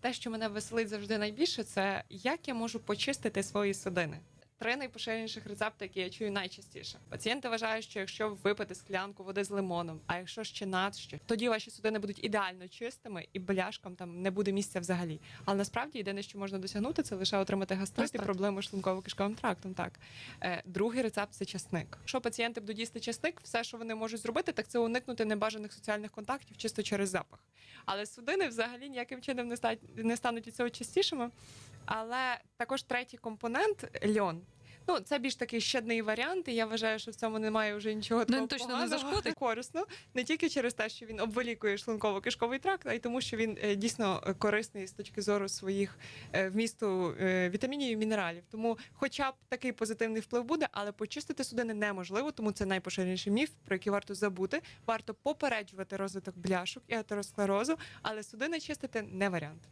Те, що мене веселить завжди найбільше, це як я можу почистити свої судини. Три найпоширеніших рецепти, які я чую найчастіше. Пацієнти вважають, що якщо випити склянку води з лимоном, а якщо ще надще, тоді ваші судини будуть ідеально чистими і бляшкам там не буде місця взагалі. Але насправді єдине, що можна досягнути, це лише отримати гастрит і проблеми з шлунково-кишковим трактом. Так е, другий рецепт це часник. Якщо пацієнти будуть їсти часник, все, що вони можуть зробити, так це уникнути небажаних соціальних контактів чисто через запах. Але судини взагалі ніяким чином не стануть від цього частішими. Але також третій компонент льон. Ну, це більш такий щадний варіант, і я вважаю, що в цьому немає вже нічого Ну, такого він точно не поганого. зашкодить. корисно, не тільки через те, що він обволікує шлунково-кишковий тракт, а й тому, що він е, дійсно е, корисний з точки зору своїх е, вмісту е, вітамінів і мінералів. Тому, хоча б такий позитивний вплив буде, але почистити судини неможливо, тому це найпоширеніший міф, про який варто забути. Варто попереджувати розвиток бляшок і атеросклерозу, але судини чистити не варіант.